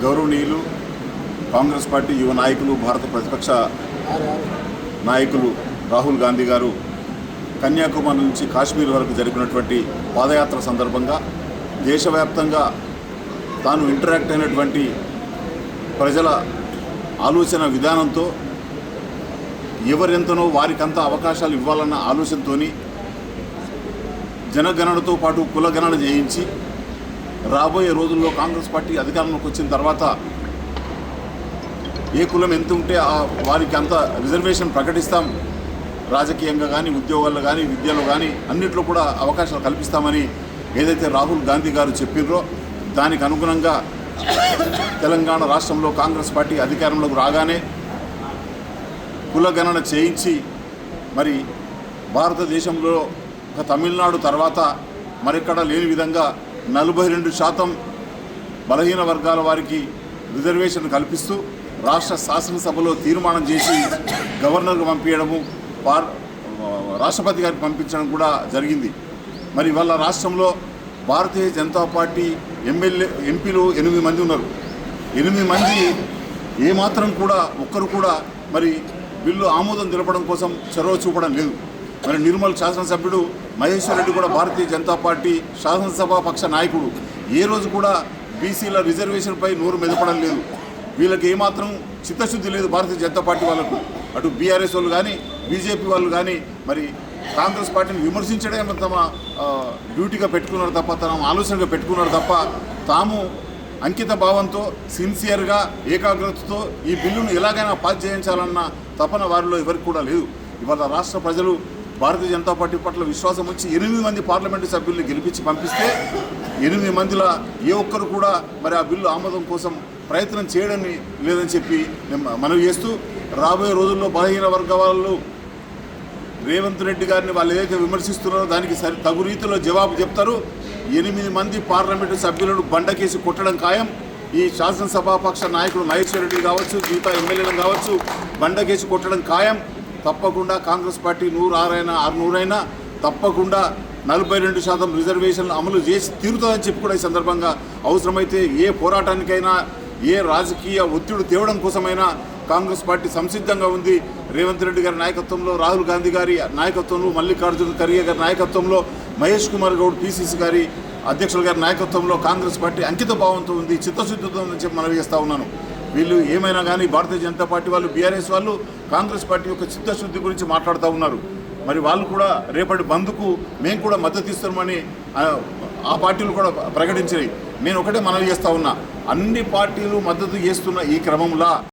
గౌరవనీయులు కాంగ్రెస్ పార్టీ యువ నాయకులు భారత ప్రతిపక్ష నాయకులు రాహుల్ గాంధీ గారు కన్యాకుమారి నుంచి కాశ్మీర్ వరకు జరిపినటువంటి పాదయాత్ర సందర్భంగా దేశవ్యాప్తంగా తాను ఇంటరాక్ట్ అయినటువంటి ప్రజల ఆలోచన విధానంతో ఎవరెంతనో వారికంత అవకాశాలు ఇవ్వాలన్న ఆలోచనతోని జనగణనతో పాటు కులగణన చేయించి రాబోయే రోజుల్లో కాంగ్రెస్ పార్టీ అధికారంలోకి వచ్చిన తర్వాత ఏ కులం ఎంత ఉంటే ఆ వారికి అంత రిజర్వేషన్ ప్రకటిస్తాం. రాజకీయంగా కానీ ఉద్యోగాల్లో కానీ విద్యలో కానీ అన్నిట్లో కూడా అవకాశాలు కల్పిస్తామని ఏదైతే రాహుల్ గాంధీ గారు చెప్పిర్రో దానికి అనుగుణంగా తెలంగాణ రాష్ట్రంలో కాంగ్రెస్ పార్టీ అధికారంలోకి రాగానే కులగణన చేయించి మరి భారతదేశంలో తమిళనాడు తర్వాత మరెక్కడ లేని విధంగా నలభై రెండు శాతం బలహీన వర్గాల వారికి రిజర్వేషన్ కల్పిస్తూ రాష్ట్ర శాసనసభలో తీర్మానం చేసి గవర్నర్కు పంపించడము పార్ రాష్ట్రపతి గారికి పంపించడం కూడా జరిగింది. మరి వాళ్ళ రాష్ట్రంలో భారతీయ జనతా పార్టీ ఎమ్మెల్యే ఎంపీలు ఎనిమిది మంది ఉన్నారు. ఎనిమిది మంది ఏమాత్రం కూడా ఒక్కరు కూడా మరి బిల్లు ఆమోదం తెలపడం కోసం చొరవ చూపడం లేదు. మరి నిర్మల్ శాసనసభ్యుడు మహేశ్వర్ రెడ్డి కూడా భారతీయ జనతా పార్టీ శాసనసభ పక్ష నాయకుడు. ఏ రోజు కూడా బీసీల రిజర్వేషన్పై నోరు మెదపడం లేదు. వీళ్ళకి ఏమాత్రం చిత్తశుద్ధి లేదు భారతీయ జనతా పార్టీ వాళ్ళకు. అటు బీఆర్ఎస్ వాళ్ళు కానీ బీజేపీ వాళ్ళు కానీ మరి కాంగ్రెస్ పార్టీని విమర్శించడమే తమ డ్యూటీగా పెట్టుకున్నారు తప్ప తమ ఆలోచనగా పెట్టుకున్నారు తప్ప తాము అంకిత భావంతో సిన్సియర్గా ఏకాగ్రతతో ఈ బిల్లును ఎలాగైనా పాస్ చేయించాలన్న తపన వారిలో ఎవరికి కూడా లేదు. ఇవాళ రాష్ట్ర ప్రజలు భారతీయ జనతా పార్టీ పట్ల విశ్వాసం ఉంచి ఎనిమిది మంది పార్లమెంటు సభ్యుల్ని గెలిపించి పంపిస్తే ఎనిమిది మందిలో ఏ ఒక్కరు కూడా మరి ఆ బిల్లు ఆమోదం కోసం ప్రయత్నం చేయడం లేదని చెప్పి మనవి చేస్తూ రాబోయే రోజుల్లో బలహీన వర్గ వాళ్ళు రేవంత్ రెడ్డి గారిని వాళ్ళు ఏదైతే విమర్శిస్తున్నారో దానికి సరి తగు రీతిలో జవాబు చెప్తారు. ఎనిమిది మంది పార్లమెంటు సభ్యులను బండకేసి కొట్టడం ఖాయం. ఈ శాసనసభాపక్ష నాయకుడు మహేశ్వర్ రెడ్డి కావచ్చు మిగతా ఎమ్మెల్యేలు కావచ్చు బండకేసి కొట్టడం ఖాయం. తప్పకుండా కాంగ్రెస్ పార్టీ నూరు ఆరైనా ఆరు నూరైనా తప్పకుండా నలభై రెండు శాతం రిజర్వేషన్లు అమలు చేసి తీరుతుందని చెప్పి కూడా ఈ సందర్భంగా అవసరమైతే ఏ పోరాటానికైనా ఏ రాజకీయ ఒత్తిడి తేవడం కోసమైనా కాంగ్రెస్ పార్టీ సంసిద్ధంగా ఉంది. రేవంత్ రెడ్డి గారి నాయకత్వంలో రాహుల్ గాంధీ గారి నాయకత్వంలో మల్లికార్జున ఖర్గే గారి నాయకత్వంలో మహేష్ కుమార్ గౌడ్ పిసిసి గారి అధ్యక్షుల గారి నాయకత్వంలో కాంగ్రెస్ పార్టీ అంకిత భావంతో ఉంది చిత్తశుద్ధితో ఉందని చెప్పి మనవి ఉన్నాను. వీళ్ళు ఏమైనా కానీ భారతీయ జనతా పార్టీ వాళ్ళు బీఆర్ఎస్ వాళ్ళు కాంగ్రెస్ పార్టీ యొక్క చిత్తశుద్ధి గురించి మాట్లాడుతూ ఉన్నారు. మరి వాళ్ళు కూడా రేపటి బంద్కు మేము కూడా మద్దతు ఇస్తామని ఆ, పార్టీలు కూడా ప్రకటించినాయి. నేను ఒకటే మనవి చేస్తూ ఉన్నా. అన్ని పార్టీలు మద్దతు చేస్తున్న ఈ క్రమంలో